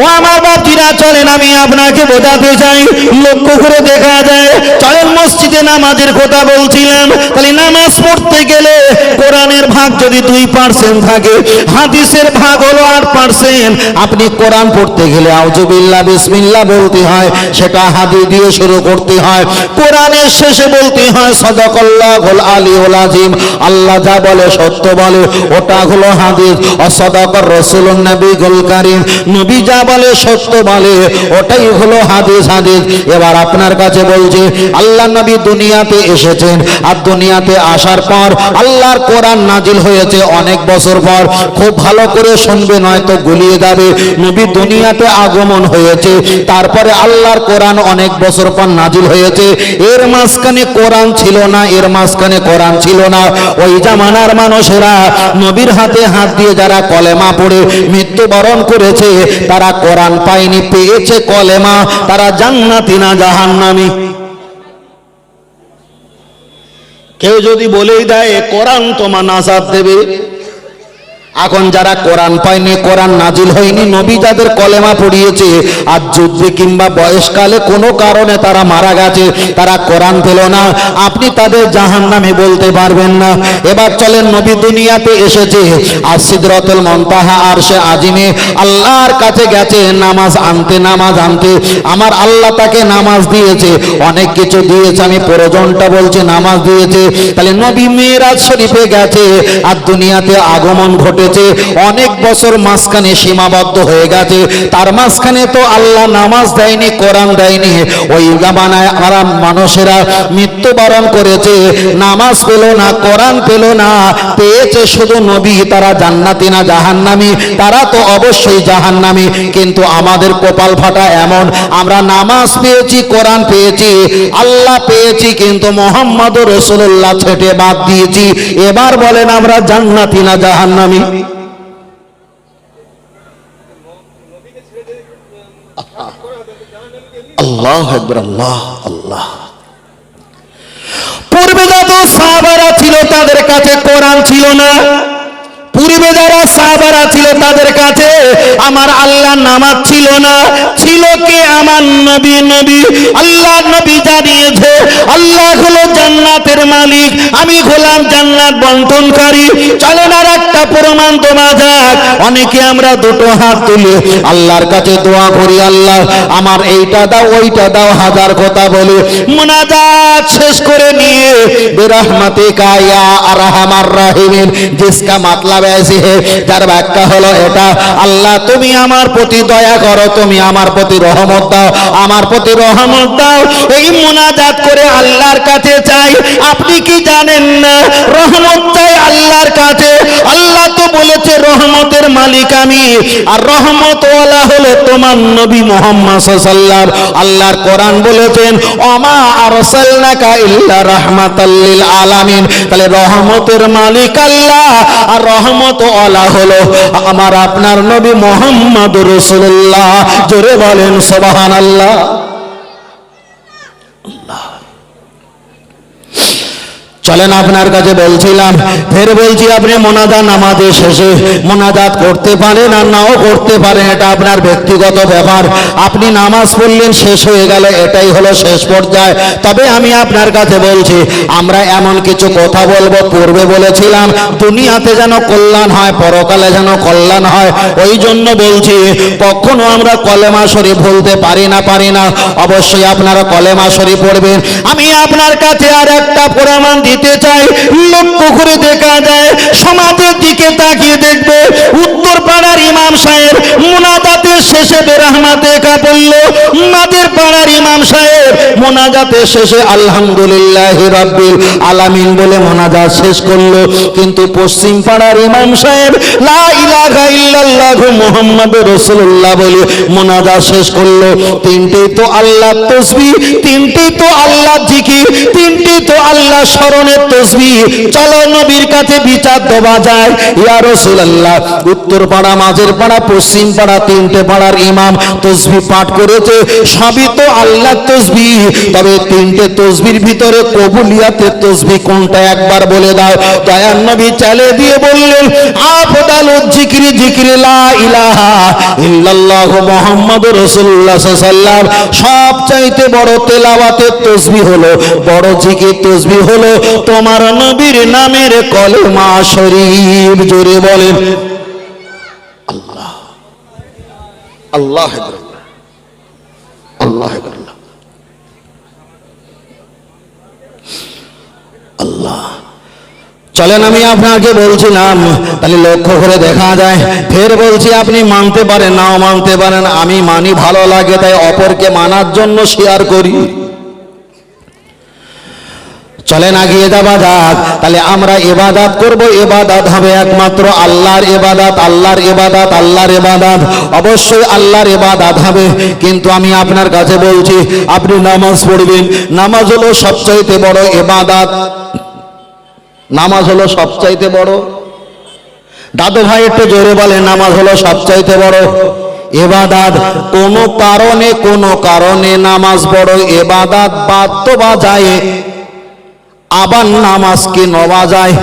ও আমার বাপজিরা চলেন, আমি আপনাকে বোঝাতে চাই। লক্ষ্য করে দেখা যায়, চলেন মসজিদে নামাজের কথা বলছিলাম। তাহলে নামাজ পড়তে গেলে কোরআনের ভাগ যদি দুই পার্সেন্ট থাকে, হাদিসের ভাগ হলো আট পার্সেন্ট আপনি কোরআন পড়তে গেলে আউজুবিল্লাহ বিসমিল্লাহ বলতে হয়, সেটা হাদি দিয়ে শুরু করতে হয়। কোরআনের শেষে বলতে হয় সদকল্লাহ গোল আলী ওল আজিম আল্লাহ যা বলে, সত্য বলে, ওটা হলো হাদিস। অসদকর রসুল নবী গোল কারিম। নবী যা বলে সত্য বলে ওটাই হলো হাদিস হাদিস। এবার আপনার কাছে বলছে আল্লাহ নবী দুনিয়াতে এসেছেন, আর দুনিয়াতে আসার পর আল্লাহর কোরআন নাজিল হয়েছে অনেক বছর পর। খুব ভালো করে শুনবে, নয়তো গুলিয়ে যাবে। নবী দুনিয়াতে আগমন হয়েছে, তারপরে আল্লাহর কোরআন অনেক বছর পর নাজিল হয়েছে। এর মাঝখানে কোরআন ছিল না, এর মাঝখানে কোরআন ছিল না। ওই জামানার মানুষেরা নবীর হাতে হাত দিয়ে যারা কলেমা পড়ে, মৃত্যুবরণ করেছে, তারা কোরআন পায়নি, পেয়েছে কলেমা, তারা জান্নাতি না জাহান্নামি। কেউ যদি বলেই দেয়, কোরআন তোমার নাজাদ দেবে। এখন যারা কোরআন পায়নি, কোরআন নাজিল হয়নি, নবী যাদের কলেমা পড়িয়েছে আর যুদ্ধে কিংবা বয়সকালে কোনো কারণে তারা মারা গেছে, তারা কোরআন পেল না। আপনি তাদের জাহান নামে বলতে পারবেন না। এবার চলেন, নবী দুনিয়াতে এসেছে। আর সিদরতুল মন্তাহা আর সে আজিমে আল্লাহর কাছে গেছে, নামাজ আনতে নামাজ আনতে। আমার আল্লাহ তাকে নামাজ দিয়েছে, অনেক কিছু দিয়েছে, আমি প্রয়োজনটা বলছি, নামাজ দিয়েছে। তাহলে নবী মেয়েরাজ শরীফে গেছে, আর দুনিয়াতে আগমন ঘটেছে অনেক বছর মাঝখানে সীমাবদ্ধ হয়ে গেছে। তার মাঝখানে তো আল্লাহ নামাজ দেয়নি, কোরআন দেয়নি। ওই জামানায় আমরা মানুষেরা মৃত্যুবরণ করেছে। নামাজ পেল না, কোরআন পেল না। পেয়েছে শুধু নবী, তারা জান্নাতি না জাহান্নামি? তারা তো অবশ্যই জাহান্নামি। কিন্তু আমাদের কপাল ফাটা এমন, আমরা নামাজ পেয়েছি, কোরআন পেয়েছি, আল্লাহ পেয়েছি, কিন্তু মোহাম্মদ রসুল্লাহ ছেটে বাদ দিয়েছি। এবার বলেন আমরা জান্নাতি না জাহান্নামি? আল্লাহ একবার আল্লাহ আল্লাহ। পূর্বে যত সাহাবারা ছিল তাদের কাছে কোরআন ছিল না। পূর্বে যারা সাহাবারা ছিল তাদের কাছে আমার আল্লাহ নামাজ ছিল না। ছিল কে? আমার নবী নবী। আল্লাহ নবী জানিয়েছে, আল্লাহ হলো জান্নাতের মালিক। আমি হলাম জান্নাত বন্টনকারী। চলেন আর একটা প্রমাণ তোমা যাক। অনেকে আমরা দুটো হাত তুলে। আল্লাহর কাছে দোয়া করি, আল্লাহ, আমার এইটা দাও, ওইটা দাও, হাজার কথা বলে। মোনাজাত শেষ করে নিয়ে বেরাহমাতে কায়া আর হামার রাহিমেন, জিসকা মাতলা যার ব্যাখ্যা হলো এটা। আল্লাহ, তুমি আমার প্রতি দয়া করো, তুমি আমার প্রতি রহমত দাও। আমার প্রতি রহমত দাও। এই মোনাজাত করে আল্লাহর কাছে চাই। আপনি কি জানেন না? রহমত চাই আল্লাহর কাছে। আল্লাহ তো বলেছে, রহমতের মালিক আমি। আর তোমার নবী মোহাম্মদ সাল্লাল্লাহু আল্লাহর কোরআন বলেছেন অমা আরসালনাকা ইল্লা আলামিন। তাহলে রহমতের মালিক আল্লাহ, আর রহমত ওয়ালা হলো আমার আপনার নবী মোহাম্মদ রসুল্লাহ জোরে বলেন সুবহানাল্লাহ। চলেন আপনার কাছে বলছিলাম, ফের বলছি আপনি মোনাজাত নামাজের শেষে মোনাজাত করতে পারেন আর নাও করতে পারেন, এটা আপনার ব্যক্তিগত ব্যাপার। আপনি নামাজ পড়লেন, শেষ হয়ে গেল এটাই হলো শেষ পর্যায়ে। তবে আমি আপনার কাছে বলছি, আমরা এমন কিছু কথা বলব, পূর্বে বলেছিলাম, দুনিয়াতে যেন কল্যাণ হয়, পরকালে যেন কল্যাণ হয়, ওই জন্য বলছি, কখনো আমরা কলেমা শরীফ বলতে পারি না পারি না। অবশ্যই আপনারা কলেমা শরীফ পড়বেন। আমি আপনার কাছে আর একটা প্রমাণ দিতে চাই লক্ষ্য করে দেখা যায় সমাজের দিকে তাকিয়ে দেখবে উত্তর পাড়ার ইমাম সাহেব মোনাজাতের শেষে বেরহমাতে কাপড়ল মাদের পাড়ার ইমাম সাহেব মোনাজাতের শেষে আলহামদুলিল্লাহ রাব্বিল আলামিন বলে মোনাজাত শেষ করল। কিন্তু পশ্চিম পাড়ার ইমাম সাহেব, লা ইলাহা ইল্লাল্লাহু মুহাম্মাদুর রাসূলুল্লাহ বলে মোনাজাত শেষ করল। তিনটেই তো আল্লাহ তসবিহ তিনটেই তো আল্লাহ জিকির, তিনটেই তো আল্লাহ স্মরণের তসবিহ চলো নবীর কাছে বিচার দেওয়া যায়। ইয়া রাসূলুল্লাহ, উত্তর পাড়া, মাঝের পাড়া, পশ্চিম পাড়া, তিনটে পাড়ার ইমাম তসবি পাঠ করেছে। সবই তো আল্লাহ তসবি। তবে তিনটে তসবির ভিতরে কবুলিয়াতের তসবি কোনটা একবার বলে দাও। দয়ার নবী চালে দিয়ে বললেন, আফদাল জিকিরি জিকিরি লা ইলাহা ইল্লাল্লাহু মুহাম্মাদুর রাসূলুল্লাহ সাল্লাল্লাহু সব চাইতে বড় তেলাওয়াতের তসবি হলো, বড় জিকির তসবি হলো তোমার নবীর নামের কলেমা শরীফ। জোরে বলেন, আল্লাহ। আল্লাহ চলেন আমি আপনাকে বলছিলাম, তাহলে লক্ষ্য করে দেখা যায়। ফের বলছি, আপনি মানতে পারেন, নাও মানতে পারেন, আমি মানি ভালো লাগে, তাই অপরকে মানার জন্য শেয়ার করি। চলেন আগিয়ে যাওয়া যাক, তাহলে আমরা এবাদাত করব এবাদাত হবে একমাত্র আল্লাহর এবাদাত আল্লাহর এবাদাত আল্লাহর এবাদাত অবশ্যই আল্লাহর এবাদাত হবে, কিন্তু আমি আপনার কাছে বলছি, আপনি নামাজ পড়বেন, নামাজ হলো সবচাইতে বড় এবাদাত নামাজ হলো সবচাইতে বড়। দাদু ভাই একটু জোরে বলে নামাজ হলো সবচাইতে বড়। এবাদাত কোন কারণে কোন কারণে নামাজ বড়, এবাদাত বাদ বা যায় আবার নামাজকে নবা যায়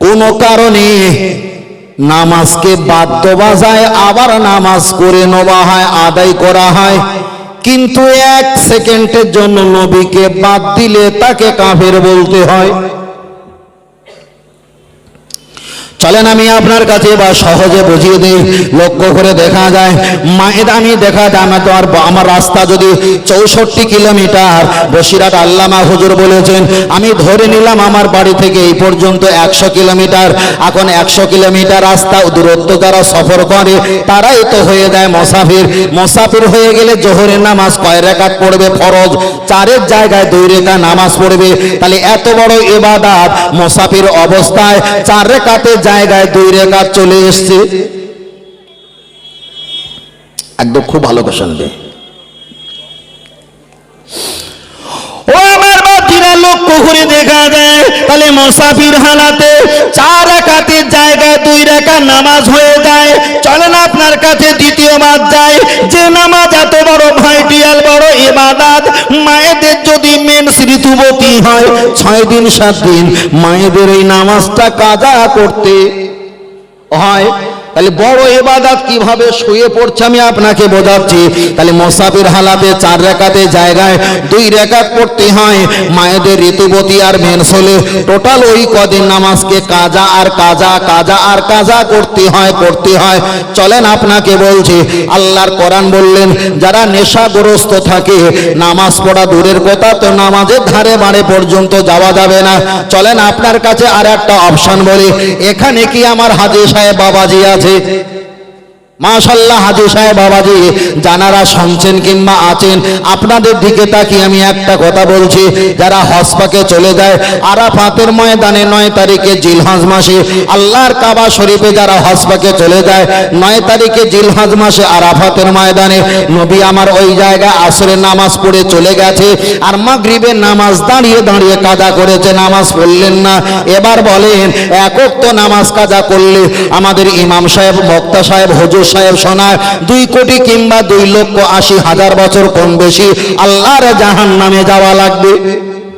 কোন কারণে নামাজকে বাধ্য বাজায়, আবার নামাজ করে নবা হয়, আদায় করা হয়। কিন্তু এক সেকেন্ডের জন্য নবীকে বাদ দিলে তাকে কাফের বলতে হয়। চলেন আমি আপনার কাছে বা সহজে বুঝিয়ে দিই, লক্ষ্য করে দেখা যায় মায়েদানি দেখা যায় আমার তো আর আমার রাস্তা যদি চৌষট্টি কিলোমিটার বসিরাট আল্লামা হুজুর বলেছেন, আমি ধরে নিলাম আমার বাড়ি থেকে এই পর্যন্ত একশো কিলোমিটার, এখন একশো কিলোমিটার রাস্তা দূরত্ব যারা সফর করে, তারাই তো হয়ে যায় মসাফির। মসাফির হয়ে গেলে জোহরের নামাজ কয় রেখাত পড়বে ফরজ, চারের জায়গায় দুই রেখা নামাজ পড়বে। তাহলে এত বড় এবাদাত, মসাফির অবস্থায় চার রেখাতে জায়গায় দুই রেখা চলে এসছে। একদম খুব ভালো করে শুনবে ও আমার দেখা যায়, তাহলে মোসাফির হালাতে চার একাতের জায়গায় দুই রেখা নামাজ হয়ে যায়। চলেন আপনার কাছে দ্বিতীয় মাছ যায় যে নামাজ এত বড় ভাইটিয়াল বড় ইবাদাত, মায়েদের যদি মেন ঋতুবতী হয়, ছয় দিন, সাত দিন, মায়েদের এই নামাজটা কাজা করতে হয়। তাহলে বড় এবাদাত কীভাবে শুয়ে পড়ছে আমি আপনাকে বোঝাচ্ছি। তাহলে মোসাফির হালাতে চার রেখাতে জায়গায় দুই রেখাত পড়তে হয়। মায়েদের ঋতুবতী আর মেনসলে টোটাল ওই কদিন নামাজকে কাজা আর কাজা কাজা আর কাজা করতে হয় করতে হয়। চলেন আপনাকে বলছি, আল্লাহর কোরআন বললেন, যারা নেশাগ্রস্ত থাকে, নামাজ পড়া দূরের কথা তো নামাজের ধারে বাড়ে পর্যন্ত যাওয়া যাবে না। চলেন আপনার কাছে আর একটা অপশন বলি, এখানে কি আমার হাজি সাহেব বাবাজি আছে? আছে মাশাল্লাহ হাজি সাহেব বাবাজি, জানারা শুনছেন কিংবা আছেন, আপনাদের দিকে তাকিয়ে আমি একটা কথা বলছি, যারা হসপাকে চলে যায়, আরাফাতের ময়দানে নয় তারিখে জিলহজ মাসে, আল্লাহর কাবা শরীফে যারা হসপাকে চলে যায়, নয় তারিখে জিলহজ মাসে আরাফাতের ময়দানে, নবী আমার ওই জায়গায় আসরের নামাজ পড়ে চলে গেছে, আর মাগরিবের নামাজ দাঁড়িয়ে দাঁড়িয়ে কাজা করেছে, নামাজ পড়লেন না। এবার বলেন, একক তো নামাজ কাজা করলে আমাদের ইমাম সাহেব, বক্তা সাহেব, হজুর সাহেব শোনায়, দুই কোটি কিংবা দুই লক্ষ আশি হাজার বছর কম বেশি আল্লাহর জাহান নামে যাওয়া লাগবে।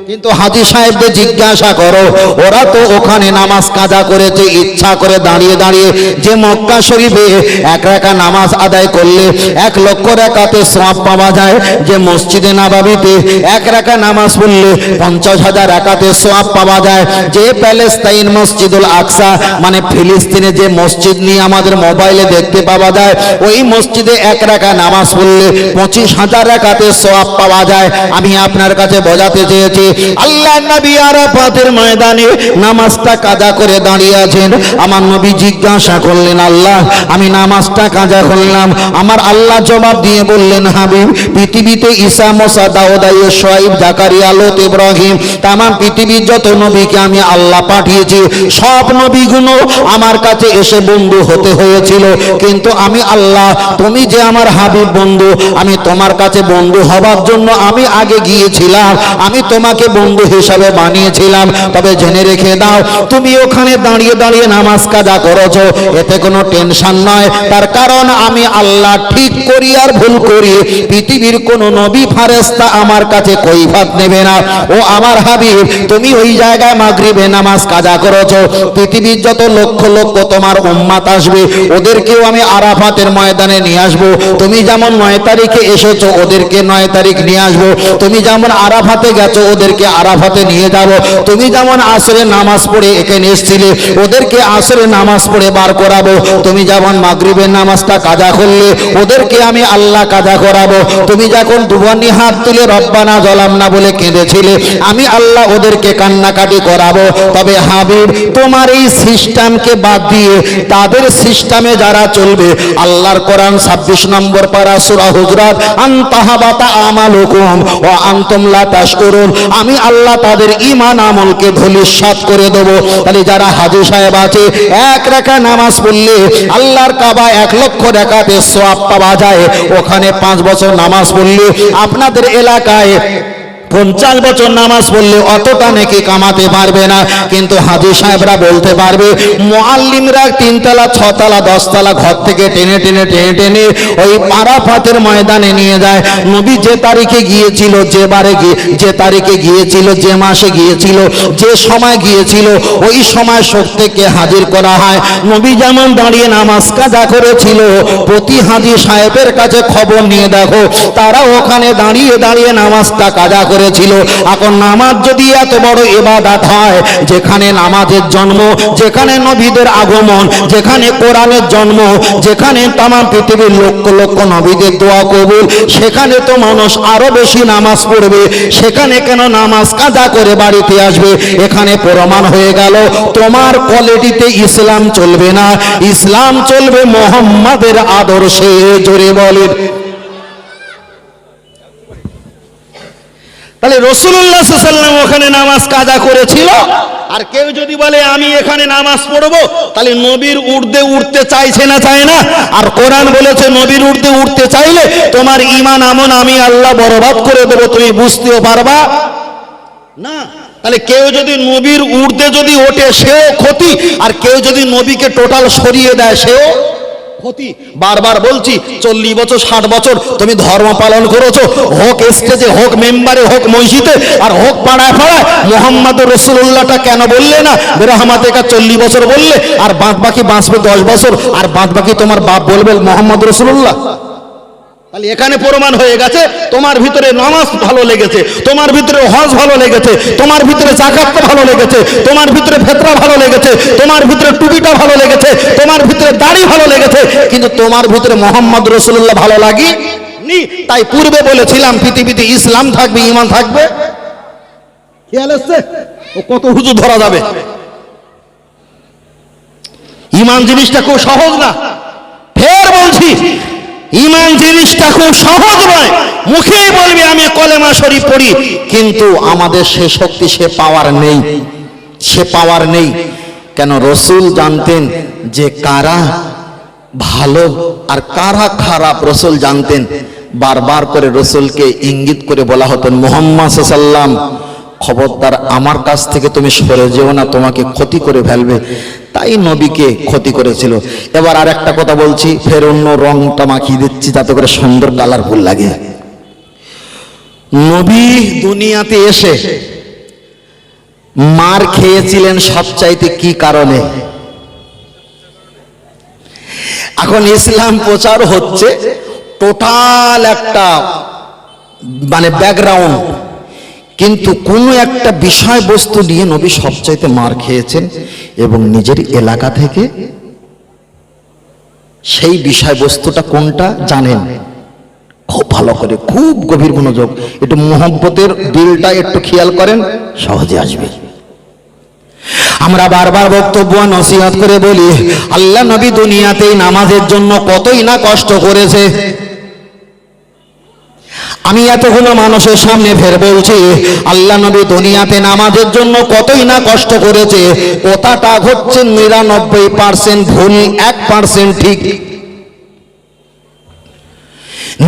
কিন্তু হাজি সাহেবকে জিজ্ঞাসা করো, ওরা তো ওখানে নামাজ কাজা করেছে, ইচ্ছা করে দাঁড়িয়ে দাঁড়িয়ে যে মক্কা শরীফে এক রেখা নামাজ আদায় করলে, এক লক্ষ রেখাতে সব পাওয়া যায়, যে মসজিদে নাবাবিতে এক রেখা নামাজ পড়লে পঞ্চাশ হাজার একাতে সব পাওয়া যায়, যে প্যালেস্তাইন মসজিদুল আকসা মানে ফিলিস্তিনে যে মসজিদ নিয়ে আমাদের মোবাইলে দেখতে পাওয়া যায়, ওই মসজিদে এক রেখা নামাজ পড়লে পঁচিশ হাজার রেখাতে সব পাওয়া যায়। আমি আপনার কাছে বোঝাতে চেয়েছি আল্লাহ নবী আরাফাতের ময়দানে নামাজটা কাজা করে দাঁড়িয়ে আছেন। আমার নবী জিজ্ঞাসা করলেন, আল্লাহ, আমি নামাজটা কাজা করলাম। আমার আল্লাহ জবাব দিয়ে বললেন, হাবিব, পৃথিবীতে ঈসা, মোসা দাউদাইয় সোয়াইব জাকারিয়া, লোত, ইব্রাহিম তাম পৃথিবীর যত নবীকে আমি আল্লাহ পাঠিয়েছি, সব নবীগুলো আমার কাছে এসে বন্ধু হতে হয়েছিল। কিন্তু আমি, আল্লাহ, তুমি যে আমার হাবিব বন্ধু, আমি তোমার কাছে বন্ধু হবার জন্য আমি আগে গিয়েছিলাম। আমি তোমাকে তোমাকে বন্ধু হিসাবে বানিয়েছিলাম। তবে জেনে রেখে দাও, তুমি ওখানে দাঁড়িয়ে দাঁড়িয়ে নামাজ কাজা করেছ। এতে কোনো টেনশন নয়। তার কারণ আমি আল্লাহ ঠিক করি আর ভুল করি। পৃথিবীর কোনো নবী ফারেস্তা আমার কাছে কৈফাত নেবে না। ও আমার হাবিব, তুমি ওই জায়গায় মাগরিবে নামাজ কাজা করেছ। পৃথিবীর যত লক্ষ লক্ষ তোমার উম্মাত আসবে, ওদেরকেও আমি আরাফাতের ময়দানে নিয়ে আসব। তুমি যেমন নয় তারিখে এসেছ, ওদেরকে নয় তারিখ নিয়ে আসব। তুমি যেমন আরাফাতে গেছো ওদেরকে আরাফাতে নিয়ে যাব। তুমি যেমন আসরে নামাজ পড়ে এখানে এসেছিলে ওদেরকে আসরে নামাজ পড়ে বার করাবো। তুমি যেমন মাগরিবের নামাজটা কাজা করলে, ওদেরকে আমি আল্লাহ কাজা করাবো। তুমি যখন দুবানি হাত তুলে রব্বানা জলাম না বলে কেঁদেছিলে, আমি আল্লাহ ওদেরকে কান্নাকাটি করাবো। তবে হাবিব, তোমার এই সিস্টেমকে বাদ দিয়ে তাদের সিস্টেমে যারা চলবে, আল্লাহর কোরআন ছাব্বিশ নম্বর পারা সুরা হুজরাত আন্তাহাবাতা আমালুকুম ও আন্তম লা তাশকুরুন। আমি আল্লাহ তাদের ইমান আমলকে ভবিষ্যৎ করে দেব। তাহলে যারা হাজু সাহেব আছে, এক রেখা নামাজ পড়লে আল্লাহর কাবা এক লক্ষ রেখাতে সোয়াব পাওয়া যায়। ওখানে পাঁচ বছর নামাজ পড়লে আপনাদের এলাকায় পঞ্চাশ বছর নামাজ পড়লে অতটা নাকি কামাতে পারবে না। কিন্তু হাজি সাহেবরা বলতে পারবে মোয়াল্লিমরা তিনতলা, ছতলা, দশতলা ঘর থেকে টেনে টেনে টেনে টেনে ওই পারাফাতের ময়দানে নিয়ে যায়। নবী যে তারিখে গিয়েছিল, যে বারে যে তারিখে গিয়েছিল, যে মাসে গিয়েছিল, যে সময় গিয়েছিল, ওই সময় শক্তিকে হাজির করা হয়। নবী যেমন দাঁড়িয়ে নামাজ কাজা করেছিল, প্রতি হাজি সাহেবের কাছে খবর নিয়ে দেখো, তারা ওখানে দাঁড়িয়ে দাঁড়িয়ে নামাজটা কাজা করেছিল। এখন নামাজ যদি এত বড় এবাদাত হয়, যেখানে নামাজের জন্ম, যেখানে নবীদের আগমন, যেখানে কোরআনের জন্ম, যেখানে তাম পৃথিবীর লক্ষ লক্ষ নবীদের দোয়া কবুল, সেখানে তো মানুষ আরও বেশি নামাজ পড়বে। সেখানে কেন নামাজ কাজা করে বাড়িতে আসবে? এখানে প্রমাণ হয়ে গেল, তোমার কোয়ালিটিতে ইসলাম চলবে না। ইসলাম চলবে মোহাম্মদের আদর্শে, জোরে বলেন। তাহলে রসুল্লাহ সাল্লাম ওখানে নামাজ কাজা করেছিল? আর কেউ যদি বলে, আমি এখানে নামাজ পড়ব, তাহলে নবীর উর্দে উঠতে চাইছে না, চায় না? আর কোরআন বলেছে, নবীর উর্দে উঠতে চাইলে তোমার ইমান আমন আমি আল্লাহ বরবাদ করে দেবো, তুমি বুঝতেও পারবা? না। তাহলে কেউ যদি নবীর উর্দে যদি ওঠে, সেও ক্ষতি। আর কেউ যদি নবীকে টোটাল সরিয়ে দেয়, সেও ক্ষতি। বারবার বলছি, চল্লিশ বছর, ষাট বছর তুমি ধর্ম পালন করেছ, হোক স্টেজে, হোক মেম্বারে, হোক মসজিদে, আর হোক পাড়ায় পাড়ায় মোহাম্মদ রসুল্লাহটা কেন বললে না? বেরহমাতে কা চল্লিশ বছর বললে, আর বাদ বাকি বাঁচবে দশ বছর, আর বাদ বাকি তোমার বাপ বলবে মোহাম্মদ রসুল্লাহ তাহলে এখানে প্রমাণ হয়ে গেছে, তোমার ভিতরে নামাজ ভালো লেগেছে, তোমার ভিতরে হজ ভালো লেগেছে, তোমার ভিতরে জাকাতটা ভালো লেগেছে, তোমার ভিতরে ফেতরা ভালো লেগেছে, তোমার ভিতরে টুপিটা ভালো লেগেছে, তোমার ভিতরে দাড়ি ভালো লেগেছে, কিন্তু তোমার ভিতরে মোহাম্মদ রসুল্লাহ ভালো লাগি নি তাই পূর্বে বলেছিলাম, পৃথিবীতে ইসলাম থাকবে ইমান থাকবে। খেয়াল এসছে ও কত হুজুর ধরা যাবে। ইমান জিনিসটা খুব সহজ না। ফের বলছি ইমান জিনিসটা খুব সহজ নয়। মুখেই বলবি, আমি কলেমা শরীফ পড়ি, কিন্তু আমাদের সে শক্তি সে পাওয়ার নেই। সে পাওয়ার নেই। কেন রসুল জানতেন যে কারা ভালো আর কারা খারাপ রসুল জানতেন। বারবার করে রসুলকে ইঙ্গিত করে বলা হতেন মোহাম্মদ সাল্লাম খবরদার আমার কাছ থেকে তুমি সরে যেও না, তোমাকে ক্ষতি করে ফেলবে। তাই নবীকে ক্ষতি করেছিল। এবার আর একটা কথা বলছি ফের অন্য রংটা মাখিয়ে দিচ্ছি যাতে করে সুন্দর কালারফুল লাগে। নবী দুনিয়াতে এসে মার খেয়েছিলেন সবচাইতে কি কারণে? এখন ইসলাম প্রচার হচ্ছে টোটাল একটা মানে ব্যাকগ্রাউন্ড কিন্তু কোনো একটা বিষয়বস্তু নিয়ে নবী সবচাইতে মার খেয়েছেন এবং নিজের এলাকা থেকে সেই বিষয়বস্তুটা কোনটা জানেন? খুব ভালো করে, খুব গভীর মনোযোগ। একটু মোহব্বতের দিলটা একটু খেয়াল করেন, সহজে আসবে। আমরা বারবার বক্তব্য নসিহত করে বলি, আল্লাহ নবী দুনিয়াতে নামাজের জন্য কতই না কষ্ট করেছে। আমি এতগুলো মানুষের সামনে ফের বলছি, আল্লাহ নবী দুনিয়াতে নামাজের জন্য কতই না কষ্ট করেছে, কথাটা হচ্ছে নিরানব্বই পার্সেন্ট ভুল, এক পার্সেন্ট ঠিক।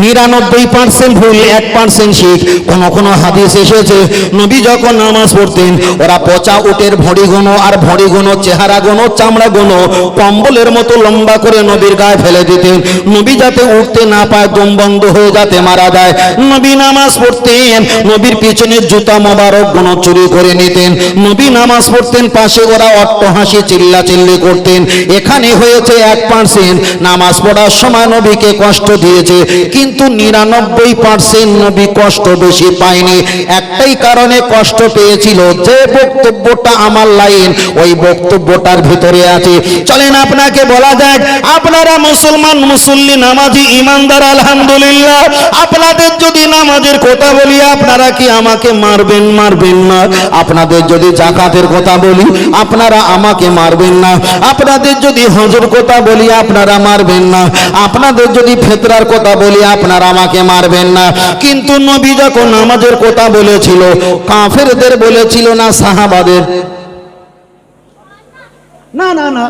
নিরানব্বই পার্সেন্ট ভুল, এক পার্সেন্ট শিখ। কোন কোন হাদিস এসেছে, নবী যখন নামাজ পড়তেন, ওরা পচা উটের ভড়ি গোনো আর ভড়ি গোনো চেহারা গোনো চামড়া গোনো কম্বলের মতো লম্বা করে নবীর গায়ে ফেলে দিতেন। নবী যাতে উঠতে না পায় দম বন্ধ হয়ে যাতে মারা যায়। নবী নামাজ পড়তেন, নবীর পিছনে জুতা মোবারক গোনো চুরি করে নিতেন। নবী নামাজ পড়তেন, পাশে ওরা অট্টহাসি চিল্লা চিল্লি করতেন। এখানে হয়েছে এক পার্সেন্ট নামাজ পড়ার সময় নবীকে কষ্ট দিয়েছে। কিন্তু নিরানব্বই পার্সেন্ট নবী কষ্ট বেশি পায়নি। একটাই কারণে কষ্ট পেয়েছিল যে বক্তব্যটা আমার লাইন, ওই বক্তব্যটার ভিতরে আছে। চলেন আপনাকে বলা যাক, আপনারা মুসলমান, মুসল্লি, নামাজি, ইমানদার, আলহামদুলিল্লাহ, আপনাদের যদি নামাজের কথা বলি, আপনারা কি আমাকে মারবেন মারবেন না? আপনাদের যদি জাকাতের কথা বলি, আপনারা আমাকে মারবেন না। আপনাদের যদি হজর কথা বলি, আপনারা মারবেন না। আপনাদের যদি ফেতরার কথা বলি আপনারা আমাকে মারবেন না। কিন্তু নবী যখন নামাজের কথা বলেছিল, কাফেরদের বলেছিল না, সাহাবাদের? না না না।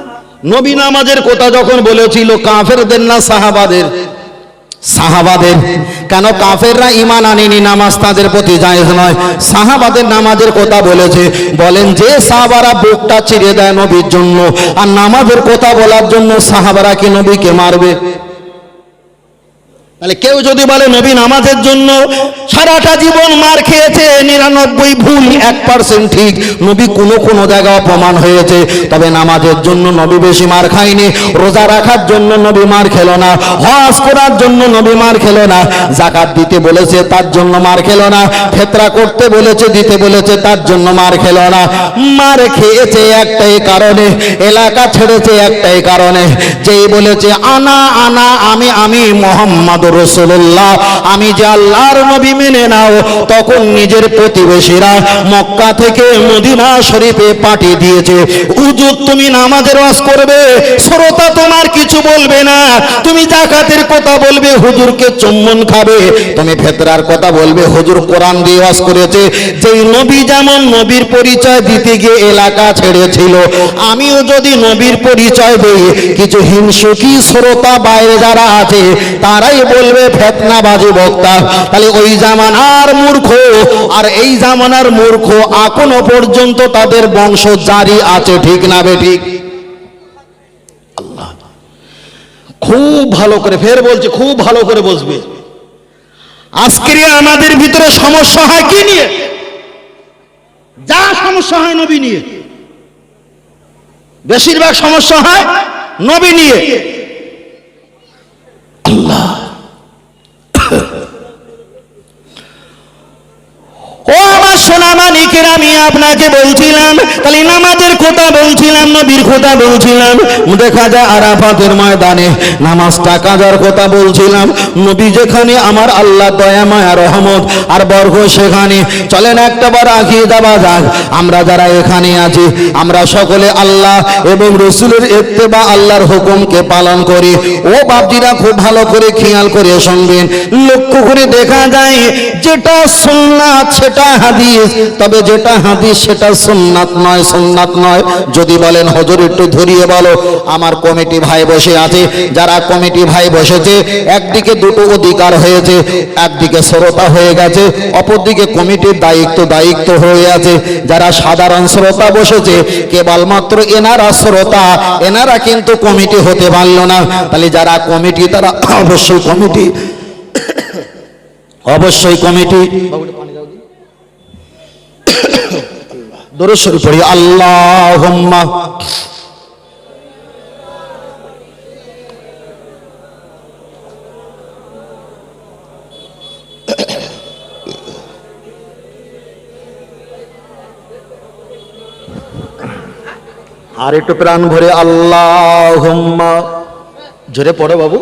নবী নামাজের কথা যখন বলেছিল, কাফেরদের না, সাহাবাদের? সাহাবাদের। কেন কাফেররা ইমান আনেনি, নামাজ তাদের প্রতি জায়েজ নয়। সাহাবাদের নামাজের কথা বলেছে। বলেন যে সাহাবারা বুকটা চিরে দেয় নবীর জন্য, আর নামাজের কথা বলার জন্য সাহাবারা কি নবীকে মারবে? তাহলে কেউ যদি বলে, নবী, নামাজের জন্য সারাটা জীবন মার খেয়েছে, নিরানব্বই ভুল, এক পার্সেন্ট ঠিক। নবী কোনো কোনো জায়গায় অপমান হয়েছে। তবে নামাজের জন্য নবী বেশি মার খায়নি। রোজা রাখার জন্য নবী মার খেলো না। হজ করার জন্য নবী মার খেলো না। জাকাত দিতে বলেছে, তার জন্য মার খেলো না। ফেতরা করতে বলেছে, দিতে বলেছে, তার জন্য মার খেলো না। মার খেয়েছে একটাই কারণে, এলাকা ছেড়েছে একটাই কারণে। যেই বলেছে, আনা আনা, আমি আমি মোহাম্মদ রসুল্লাহ, আমি যে আল্লাহর নবী মেনে নাও, তখন নিজের প্রতিবেশীরা মক্কা থেকে মদিনা শরীফে পাঠিয়ে দিয়েছে। হুজুর, তুমি নামাজের ওয়াজ করবে? শ্রোতা তোমার কিছু বলবে না। তুমি জাকাতের কথা বলবে, হুজুরকে চুম্বন খাবে। তুমি ফেতরার কথা বলবে, হুজুর কোরআন দিয়ে ওয়াজ করেছে। যেই নবী যেমন নবীর পরিচয় দিতে গিয়ে এলাকা ছেড়েছিল, আমিও যদি নবীর পরিচয় দিই, কিছু হিংসুকি শ্রোতা বাইরে যারা আছে, তারাই বলবে ফেতনাবাজি বক্তা। তাহলে ওই জামানার মূর্খ আর এই জামানার মূর্খ এখনও পর্যন্ত তাদের বংশ জারি আছে, ঠিক না বে ঠিক আল্লাহ। খুব ভালো করে, ফের বলছে, খুব ভালো করে বসবে। আজকের আমাদের ভিতরে সমস্যা হয় কি নিয়ে? যা সমস্যা হয় নবী নিয়ে। বেশিরভাগ সমস্যা হয় নবী নিয়ে। আল্লাহ। ও আমার সোনা মালিকের আমি আপনাকে বলছিলাম, তাহলে নামাজের কথা বলছিলাম, নবীর কথা বলছিলাম। দেখা যায় আরাফাতের ময়দানে কথা বলছিলাম। নবী যেখানে আমার আল্লাহ দয়া, মায়া, রহমত আর বর্গ সেখানে। চলেন একটা বার দেওয়া যাক, আমরা যারা এখানে আছি, আমরা সকলে আল্লাহ এবং রসুলের এত্তেবা আল্লাহর হুকুমকে পালন করি। ও বাপজিরা, খুব ভালো করে খেয়াল করে শুনবেন। লক্ষ্য করে দেখা যায়, যেটা সুন্নাত, সেটা হাদিস। তবে যেটা হাদিস সেটা সুন্নাত নয় সুন্নাত নয়। যদি বলেন, হজর, একটু ধরিয়ে বলো। আমার কমিটি ভাই বসে আছে, যারা কমিটি ভাই বসেছে, একদিকে দুটো অধিকার হয়েছে, একদিকে শ্রোতা হয়ে গেছে, অপরদিকে কমিটির দায়িত্ব দায়িত্ব হয়ে আছে। যারা সাধারণ শ্রোতা বসেছে, কেবলমাত্র এনারা শ্রোতা, এনারা কিন্তু কমিটি হতে পারল না। তাহলে যারা কমিটি, তারা অবশ্যই কমিটি অবশ্যই কমিটি। দরশ্বরী পড়ি আল্লাহ আর একটু প্রাণ ভরে আল্লাহ জোরে পড়ো বাবু,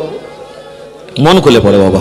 মন খুলে পড়ে বাবা।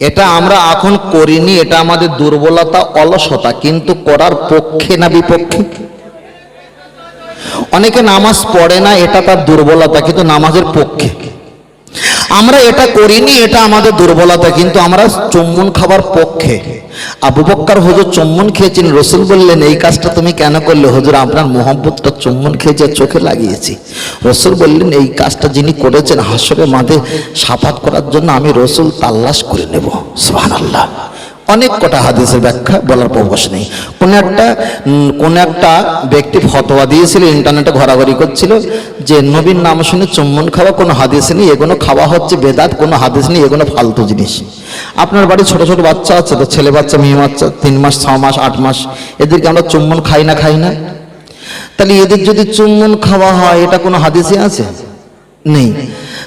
এটা আমরা এখন করিনি, এটা আমাদের দুর্বলতা, অলসতা, কিন্তু করার পক্ষে না বিপক্ষে। অনেকে নামাজ পড়ে না, এটা তার দুর্বলতা, কিন্তু নামাজের পক্ষে। আমরা এটা করিনি, এটা আমাদের দুর্বলতা, কিন্তু আমরা চুম্বন খাবার পক্ষে। আবু বক্কর হজুর চুম্বন খেয়েছেন, রসুল বললেন, এই কাজটা তুমি কেন করলে? হজুর, আপনার মোহাম্মতটা চুম্বন খেয়েছে, চোখে লাগিয়েছি। রসুল বললেন, এই কাজটা যিনি করেছেন হাসরে মাঝে সাফাত করার জন্য আমি রসুল তাল্লাশ করে নেব। সুবহানাল্লাহ। অনেক কটা হাদিসের ব্যাখ্যা বলার প্রবশ নেই। কোন একটা কোন একটা ব্যক্তি ফতোয়া দিয়েছিল, ইন্টারনেটে ঘোরাঘুরি করছিল, যে নবীর নাম শুনে চুম্বন খাওয়া কোনো হাদিস নেই, এগুলো খাওয়া হচ্ছে বেদাত, কোনো হাদিস নেই, এগুলো ফালতু জিনিস। আপনার বাড়ি ছোট ছোট বাচ্চা আছে তো, ছেলে বাচ্চা, মেয়ে বাচ্চা, তিন মাস, ছ মাস, আট মাস, এদেরকে আমরা চুম্বন খাই না খাই না? তাহলে এদের যদি চুম্বন খাওয়া হয়, এটা কোনো হাদিসে আছে? নেই।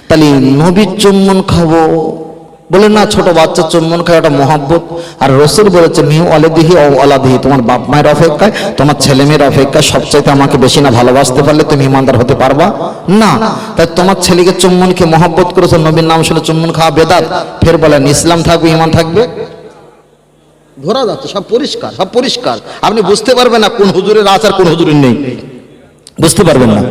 তাহলে নবীর চুম্বন খাব বলে না, ছোট বাচ্চা চুম্বন খায়, ওটা মহাব্বত। আর রসুল বলেছে, মিউ অলেদিহি ও অলাদিহি তোমার বাপ মায়ের অপেক্ষায়, তোমার ছেলে মেয়ের অপেক্ষায় সবচাইতে আমাকে বেশি না ভালোবাসতে পারলে তুমি ইমানদার হতে পারবা? না। তাই তোমার ছেলেকে চুম্বন খেয়ে মহাব্বত করেছ, নবীর নাম শুনে চুম্বন খাওয়া বেদাত। ফের বলেন, ইসলাম থাকবে ইমান থাকবে? ধরা যাচ্ছে, সব পরিষ্কার সব পরিষ্কার। আপনি বুঝতে পারবেন না কোন হুজুরের আছে আর কোন হুজুরের নেই। বুঝতে পারবেন না।